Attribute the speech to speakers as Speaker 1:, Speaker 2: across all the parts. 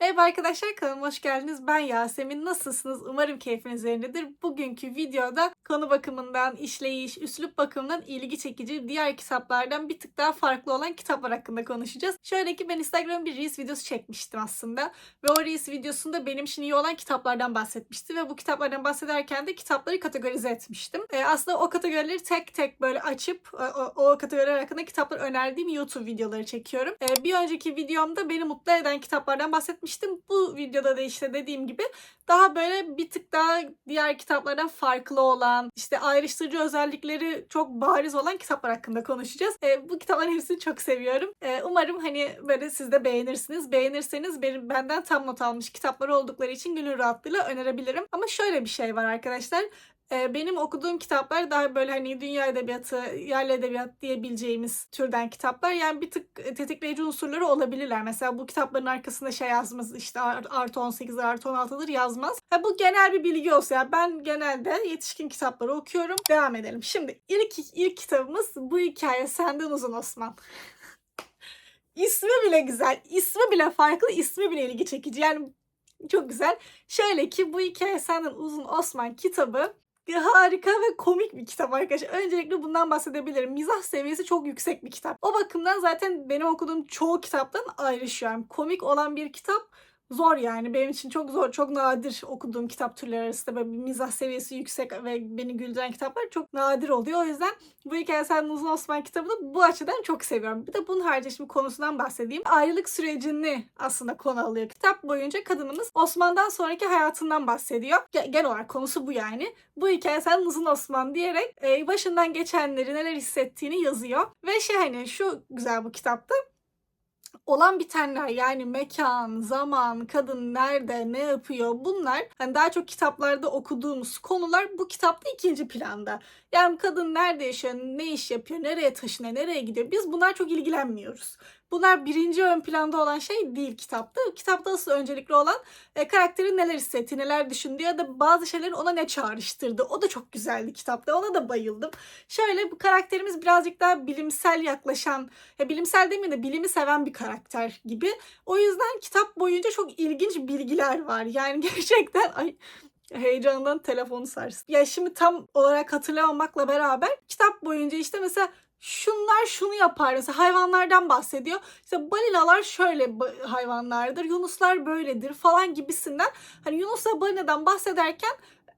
Speaker 1: Merhaba arkadaşlar kanalıma hoş geldiniz. Ben Yasemin. Nasılsınız? Umarım keyfiniz yerindedir. Bugünkü videoda konu bakımından, işleyiş, üslup bakımından ilgi çekici diğer kitaplardan bir tık daha farklı olan kitaplar hakkında konuşacağız. Şöyle ki ben Instagram bir Reels videosu çekmiştim aslında. Ve o Reels videosunda benim için iyi olan kitaplardan bahsetmişti. Ve bu kitaplardan bahsederken de kitapları kategorize etmiştim. Ee, aslında o kategorileri tek tek böyle açıp o, o, o kategoriler hakkında kitaplar önerdiğim YouTube videoları çekiyorum. Ee, bir önceki videomda beni mutlu eden kitaplardan bahsetmiştim. Bu videoda da işte dediğim gibi daha böyle bir tık daha diğer kitaplardan farklı olan, işte ayrıştırıcı özellikleri çok bariz olan kitaplar hakkında konuşacağız. Ee, bu kitapların hepsini çok seviyorum. Ee, umarım hani böyle siz de beğenirsiniz. Beğenirseniz benim benden tam not almış kitaplar oldukları için gönül rahatlığıyla önerebilirim. Ama şöyle bir şey var arkadaşlar. Ee, Benim okuduğum kitaplar daha böyle hani dünya edebiyatı, yerli edebiyat diyebileceğimiz türden kitaplar. Yani bir tık tetikleyici unsurları olabilirler. Mesela bu kitapların arkasında şey yazmaz işte art- artı 18'ler artı 16'dır yazmaz. Ha, bu genel bir bilgi olsa yani ben genelde yetişkin kitapları okuyorum. Devam edelim. Şimdi ilk ilk kitabımız bu hikaye senden uzun Osman. İsmi bile güzel, ismi bile farklı, ismi bile ilgi çekici. Yani çok güzel. Şöyle ki bu hikaye senden uzun Osman kitabı harika ve komik bir kitap arkadaşlar. Öncelikle bundan bahsedebilirim. Mizah seviyesi çok yüksek bir kitap. O bakımdan zaten benim okuduğum çoğu kitaptan ayrışıyor. Yani komik olan bir kitap zor yani. Benim için çok zor, çok nadir okuduğum kitap türleri arasında böyle bir mizah seviyesi yüksek ve beni güldüren kitaplar çok nadir oluyor. O yüzden bu hikaye Sen Uzun Osman kitabını bu açıdan çok seviyorum. Bir de bunun harici şimdi konusundan bahsedeyim. Ayrılık sürecini aslında konu alıyor. Kitap boyunca kadınımız Osman'dan sonraki hayatından bahsediyor. Ge- Genel olarak konusu bu yani. Bu hikaye Sen Uzun Osman diyerek e, başından geçenleri neler hissettiğini yazıyor. Ve şey hani şu güzel bu kitapta olan bitenler yani mekan, zaman, kadın nerede, ne yapıyor bunlar hani daha çok kitaplarda okuduğumuz konular bu kitapta ikinci planda. Yani kadın nerede yaşıyor, ne iş yapıyor, nereye taşınıyor, nereye gidiyor biz bunlar çok ilgilenmiyoruz. Bunlar birinci ön planda olan şey değil kitapta. Kitapta asıl öncelikli olan e, karakterin neler hissetti, neler düşündü ya da bazı şeylerin ona ne çağrıştırdı. O da çok güzeldi kitapta. Ona da bayıldım. Şöyle bu karakterimiz birazcık daha bilimsel yaklaşan, ya bilimsel demeyeyim de bilimi seven bir karakter gibi. O yüzden kitap boyunca çok ilginç bilgiler var. Yani gerçekten ay heyecandan telefonu sarstı. Ya şimdi tam olarak hatırlamamakla beraber kitap boyunca işte mesela şunlar şunu yapar. Mesela hayvanlardan bahsediyor. İşte balinalar şöyle hayvanlardır, yunuslar böyledir falan gibisinden. Hani Yunusla balinadan bahsederken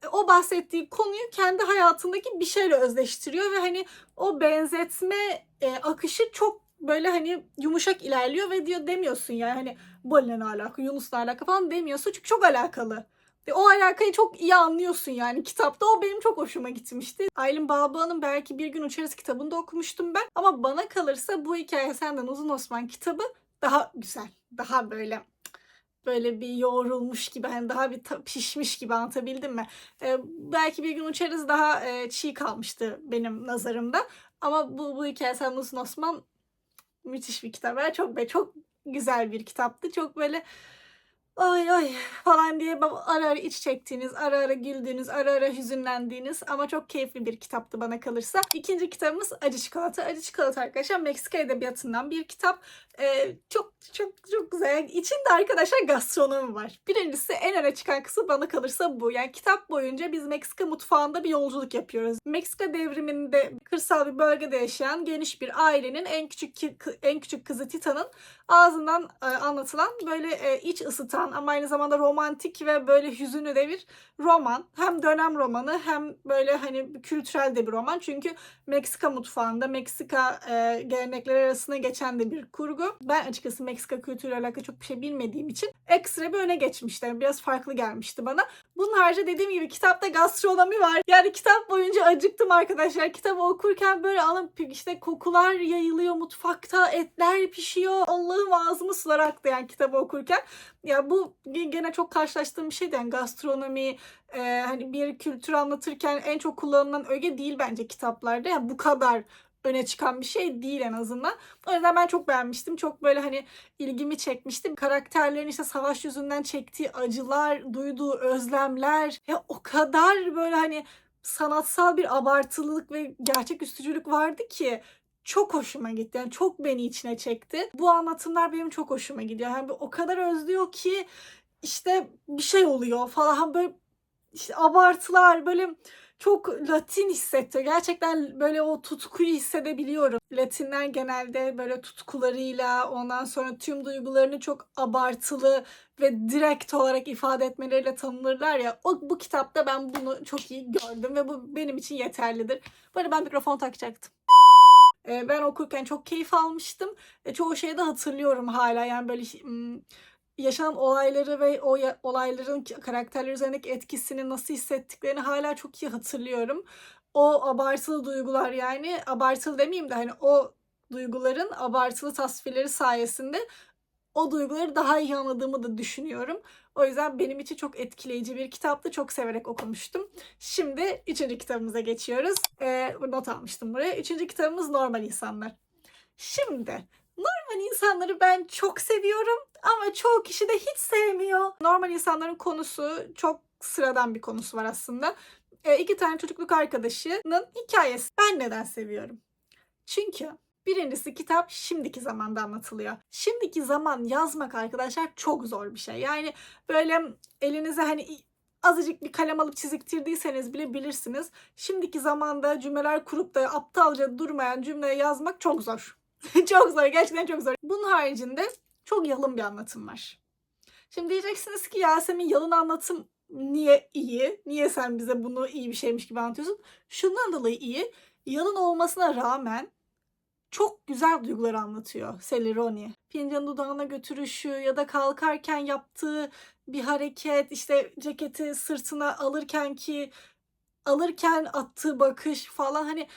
Speaker 1: e, o bahsettiği konuyu kendi hayatındaki bir şeyle özleştiriyor ve hani o benzetme e, akışı çok böyle hani yumuşak ilerliyor ve diyor demiyorsun yani hani balina alaka, Yunus'la alaka falan demiyorsun çünkü çok alakalı. Ve o alakayı çok iyi anlıyorsun yani kitapta. O benim çok hoşuma gitmişti. Aylin Balbağ'ın belki Bir Gün Uçarız kitabını da okumuştum ben. Ama bana kalırsa bu hikaye senden Uzun Osman kitabı daha güzel. Daha böyle böyle bir yoğrulmuş gibi hani daha bir pişmiş gibi anlatabildim mi? Ee, belki Bir Gün Uçarız daha e, çiğ kalmıştı benim nazarımda. Ama bu, bu hikaye Uzun Osman müthiş bir kitap. Yani çok be çok güzel bir kitaptı. Çok böyle ay ay falan diye ara ara iç çektiğiniz, ara ara güldüğünüz, ara ara hüzünlendiğiniz ama çok keyifli bir kitaptı bana kalırsa. İkinci kitabımız Acı Çikolata. Acı Çikolata arkadaşlar Meksika edebiyatından bir kitap. Ee, çok çok çok güzel. İçinde arkadaşlar gastronomi var. Birincisi en öne çıkan kısım bana kalırsa bu. Yani kitap boyunca biz Meksika mutfağında bir yolculuk yapıyoruz. Meksika devriminde kırsal bir bölgede yaşayan geniş bir ailenin en küçük ki- en küçük kızı Titan'ın ağzından e, anlatılan böyle e, iç ısıtan ama aynı zamanda romantik ve böyle hüzünlü de bir roman. Hem dönem romanı hem böyle hani kültürel de bir roman. Çünkü Meksika mutfağında Meksika e, gelenekleri arasında geçen de bir kurgu. Ben açıkçası Meksika kültürüyle alakalı çok bir şey bilmediğim için ekstra bir öne geçmişti. Biraz farklı gelmişti bana. Bunun haricinde dediğim gibi kitapta gastronomi var. Yani kitap boyunca acıktım arkadaşlar. Kitabı okurken böyle alıp işte kokular yayılıyor mutfakta, etler pişiyor. Allah'ım ağzımı sular aktı yani kitabı okurken. Ya bu gene çok karşılaştığım bir şeydi. Yani gastronomi, e, hani bir kültür anlatırken en çok kullanılan öge değil bence kitaplarda. Yani bu kadar öne çıkan bir şey değil en azından. O yüzden ben çok beğenmiştim. Çok böyle hani ilgimi çekmişti. Karakterlerin işte savaş yüzünden çektiği acılar, duyduğu özlemler ya o kadar böyle hani sanatsal bir abartılılık ve gerçeküstücülük vardı ki çok hoşuma gitti. Yani çok beni içine çekti. Bu anlatımlar benim çok hoşuma gidiyor. Yani o kadar özlüyor ki işte bir şey oluyor falan böyle işte abartılar böyle çok Latin hissettiriyor. Gerçekten böyle o tutkuyu hissedebiliyorum. Latinler genelde böyle tutkularıyla ondan sonra tüm duygularını çok abartılı ve direkt olarak ifade etmeleriyle tanınırlar ya. O, bu kitapta ben bunu çok iyi gördüm ve bu benim için yeterlidir. Böyle ben mikrofon takacaktım. Ee, Ben okurken çok keyif almıştım. E, Çoğu şeyi de hatırlıyorum hala. Yani böyle hmm, yaşanan olayları ve o olayların karakterler üzerindeki etkisini nasıl hissettiklerini hala çok iyi hatırlıyorum. O abartılı duygular yani abartılı demeyeyim de hani o duyguların abartılı tasvirleri sayesinde o duyguları daha iyi anladığımı da düşünüyorum. O yüzden benim için çok etkileyici bir kitaptı. Çok severek okumuştum. Şimdi üçüncü kitabımıza geçiyoruz. Ee, not almıştım buraya. Üçüncü kitabımız Normal İnsanlar. Şimdi normal insanları ben çok seviyorum ama çoğu kişi de hiç sevmiyor. Normal insanların konusu çok sıradan bir konusu var aslında. Ee, iki tane çocukluk arkadaşının hikayesi. Ben neden seviyorum? Çünkü Birincisi kitap şimdiki zamanda anlatılıyor. Şimdiki zaman yazmak arkadaşlar çok zor bir şey. Yani böyle elinize hani azıcık bir kalem alıp çiziktirdiyseniz bile bilirsiniz. Şimdiki zamanda cümleler kurup da aptalca durmayan cümle yazmak çok zor. çok zor. Gerçekten çok zor. Bunun haricinde çok yalın bir anlatım var. Şimdi diyeceksiniz ki Yasemin yalın anlatım niye iyi? Niye sen bize bunu iyi bir şeymiş gibi anlatıyorsun? Şundan dolayı iyi. Yalın olmasına rağmen çok güzel duyguları anlatıyor Celeroni. Fincanı dudağına götürüşü ya da kalkarken yaptığı bir hareket, işte ceketi sırtına alırken ki alırken attığı bakış falan hani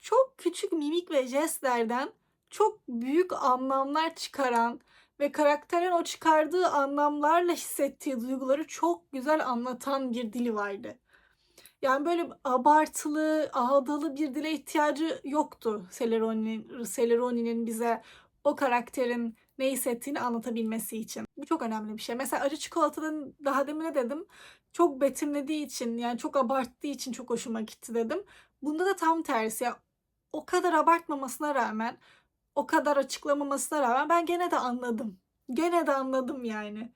Speaker 1: çok küçük mimik ve jestlerden çok büyük anlamlar çıkaran ve karakterin o çıkardığı anlamlarla hissettiği duyguları çok güzel anlatan bir dili vardı. Yani böyle abartılı, ağdalı bir dile ihtiyacı yoktu Celeroni'nin Celeroni'nin bize o karakterin ne hissettiğini anlatabilmesi için. Bu çok önemli bir şey. Mesela acı çikolatadan daha demin ne dedim? Çok betimlediği için yani çok abarttığı için çok hoşuma gitti dedim. Bunda da tam tersi. Ya, o kadar abartmamasına rağmen, o kadar açıklamamasına rağmen ben gene de anladım. Gene de anladım yani.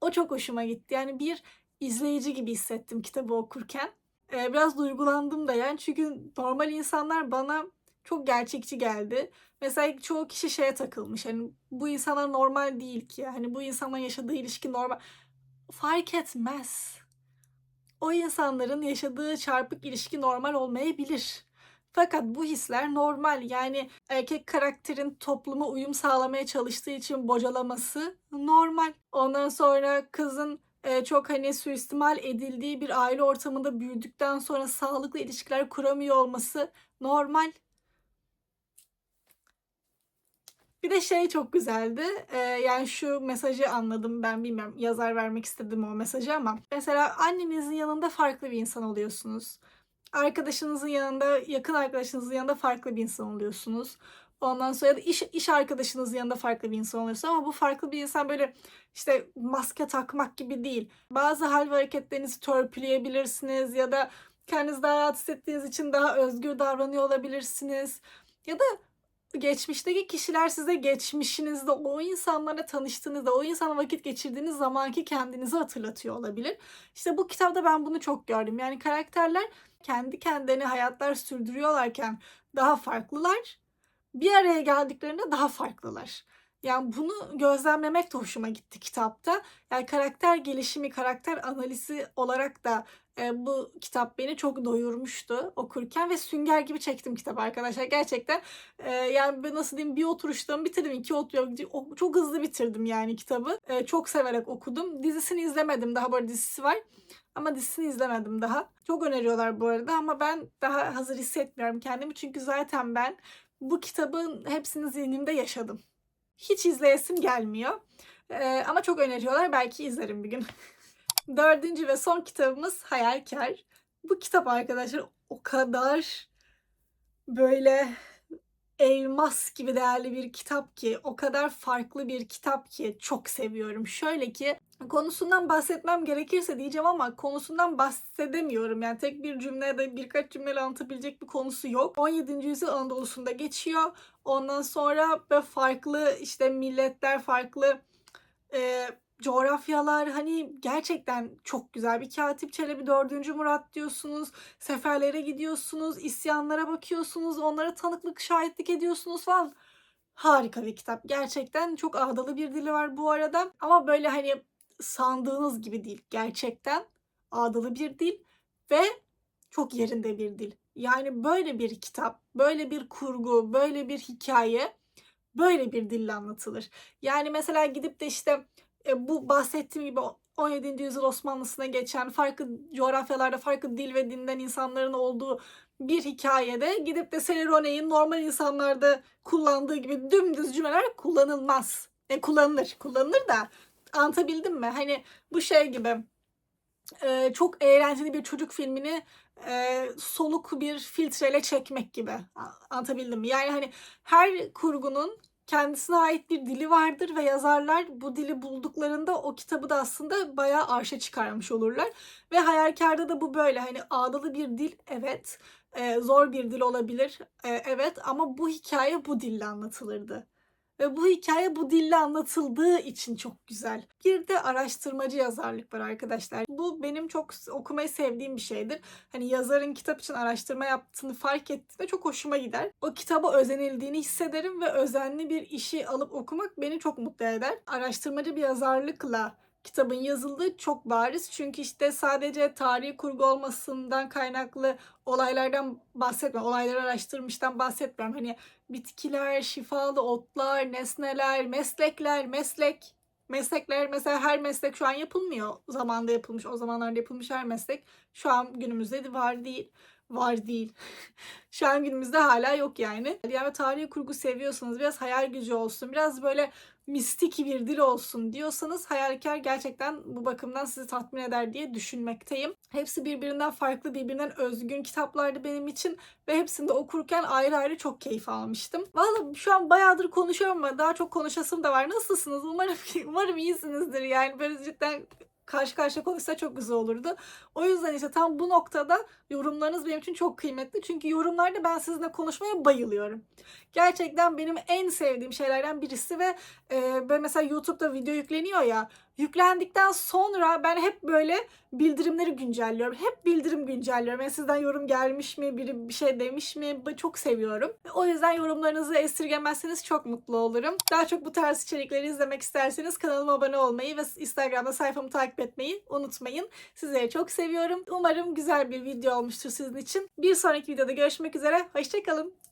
Speaker 1: O çok hoşuma gitti. Yani bir izleyici gibi hissettim kitabı okurken. Ee, biraz duygulandım da yani çünkü normal insanlar bana çok gerçekçi geldi. Mesela çoğu kişi şeye takılmış. Hani bu insanlar normal değil ki. Hani bu insanların yaşadığı ilişki normal. Fark etmez. O insanların yaşadığı çarpık ilişki normal olmayabilir. Fakat bu hisler normal. Yani erkek karakterin topluma uyum sağlamaya çalıştığı için bocalaması normal. Ondan sonra kızın e, çok hani suistimal edildiği bir aile ortamında büyüdükten sonra sağlıklı ilişkiler kuramıyor olması normal. Bir de şey çok güzeldi. Ee, yani şu mesajı anladım ben bilmem yazar vermek istedim o mesajı ama mesela annenizin yanında farklı bir insan oluyorsunuz. Arkadaşınızın yanında, yakın arkadaşınızın yanında farklı bir insan oluyorsunuz. Ondan sonra da iş, iş arkadaşınızın yanında farklı bir insan oluyorsunuz ama bu farklı bir insan böyle işte maske takmak gibi değil. Bazı hal ve hareketlerinizi törpüleyebilirsiniz ya da kendinizi daha rahat hissettiğiniz için daha özgür davranıyor olabilirsiniz. Ya da geçmişteki kişiler size geçmişinizde o insanlarla tanıştığınızda, o insana vakit geçirdiğiniz zamanki kendinizi hatırlatıyor olabilir. İşte bu kitapta ben bunu çok gördüm. Yani karakterler kendi kendilerine hayatlar sürdürüyorlarken daha farklılar. Bir araya geldiklerinde daha farklılar. Yani bunu gözlemlemek de hoşuma gitti kitapta. Yani karakter gelişimi, karakter analizi olarak da e, bu kitap beni çok doyurmuştu okurken ve sünger gibi çektim kitabı arkadaşlar. Gerçekten e, yani nasıl diyeyim bir oturuşta bitirdim. iki oturuş çok hızlı bitirdim yani kitabı. E, çok severek okudum. Dizisini izlemedim. Daha böyle dizisi var. Ama dizisini izlemedim daha. Çok öneriyorlar bu arada ama ben daha hazır hissetmiyorum kendimi. Çünkü zaten ben bu kitabın hepsini zihnimde yaşadım. Hiç izleyesim gelmiyor. Ama çok öneriyorlar. Belki izlerim bir gün. Dördüncü ve son kitabımız Hayalkar. Bu kitap arkadaşlar o kadar böyle elmas gibi değerli bir kitap ki, o kadar farklı bir kitap ki çok seviyorum. Şöyle ki konusundan bahsetmem gerekirse diyeceğim ama konusundan bahsedemiyorum. Yani tek bir cümle ya da birkaç cümleyle anlatabilecek bir konusu yok. 17. yüzyıl Anadolu'sunda geçiyor. Ondan sonra böyle farklı işte milletler, farklı e, coğrafyalar hani gerçekten çok güzel. Bir Katip Çelebi 4. Murat diyorsunuz. Seferlere gidiyorsunuz. isyanlara bakıyorsunuz. Onlara tanıklık, şahitlik ediyorsunuz falan. Harika bir kitap. Gerçekten çok ağdalı bir dili var bu arada. Ama böyle hani sandığınız gibi değil. Gerçekten ağdalı bir dil ve çok yerinde bir dil. Yani böyle bir kitap, böyle bir kurgu, böyle bir hikaye böyle bir dille anlatılır. Yani mesela gidip de işte bu bahsettiğim gibi 17. yüzyıl Osmanlısına geçen farklı coğrafyalarda farklı dil ve dinden insanların olduğu bir hikayede gidip de Celerone'nin normal insanlarda kullandığı gibi dümdüz cümleler kullanılmaz. E kullanılır, kullanılır da anlatabildim mi? Hani bu şey gibi e, çok eğlenceli bir çocuk filmini e, soluk bir filtreyle çekmek gibi. Anlatabildim mi? Yani hani her kurgunun kendisine ait bir dili vardır ve yazarlar bu dili bulduklarında o kitabı da aslında bayağı arşa çıkarmış olurlar. Ve Hayalkar'da da bu böyle hani ağdalı bir dil evet, e, zor bir dil olabilir e, evet ama bu hikaye bu dille anlatılırdı. Ve bu hikaye bu dille anlatıldığı için çok güzel. Bir de araştırmacı yazarlık var arkadaşlar. Bu benim çok okumayı sevdiğim bir şeydir. Hani yazarın kitap için araştırma yaptığını fark ettiğimde çok hoşuma gider. O kitaba özenildiğini hissederim ve özenli bir işi alıp okumak beni çok mutlu eder. Araştırmacı bir yazarlıkla kitabın yazıldığı çok bariz. Çünkü işte sadece tarihi kurgu olmasından kaynaklı olaylardan bahsetmiyorum. Olayları araştırmıştan bahsetmiyorum. Hani bitkiler, şifalı otlar, nesneler, meslekler, meslek. Meslekler mesela her meslek şu an yapılmıyor. Zamanda yapılmış, o zamanlarda yapılmış her meslek şu an günümüzde var değil. Var değil. şu an günümüzde hala yok yani. Yani tarihi kurgu seviyorsanız biraz hayal gücü olsun. Biraz böyle mistik bir dil olsun diyorsanız Hayalkar gerçekten bu bakımdan sizi tatmin eder diye düşünmekteyim. Hepsi birbirinden farklı, birbirinden özgün kitaplardı benim için ve hepsinde okurken ayrı ayrı çok keyif almıştım. Valla şu an bayağıdır konuşuyorum ama daha çok konuşasım da var. Nasılsınız? Umarım umarım iyisinizdir yani. Böyle cidden karşı karşıya konuşsa çok güzel olurdu. O yüzden işte tam bu noktada yorumlarınız benim için çok kıymetli. Çünkü yorumlarda ben sizinle konuşmaya bayılıyorum. Gerçekten benim en sevdiğim şeylerden birisi ve e, böyle mesela YouTube'da video yükleniyor ya yüklendikten sonra ben hep böyle bildirimleri güncelliyorum. Hep bildirim güncelliyorum. Yani sizden yorum gelmiş mi, biri bir şey demiş mi? Çok seviyorum. O yüzden yorumlarınızı esirgemezseniz çok mutlu olurum. Daha çok bu tarz içerikleri izlemek isterseniz kanalıma abone olmayı ve Instagram'da sayfamı takip etmeyi unutmayın. Sizleri çok seviyorum. Umarım güzel bir video olmuştur sizin için. Bir sonraki videoda görüşmek üzere. Hoşçakalın.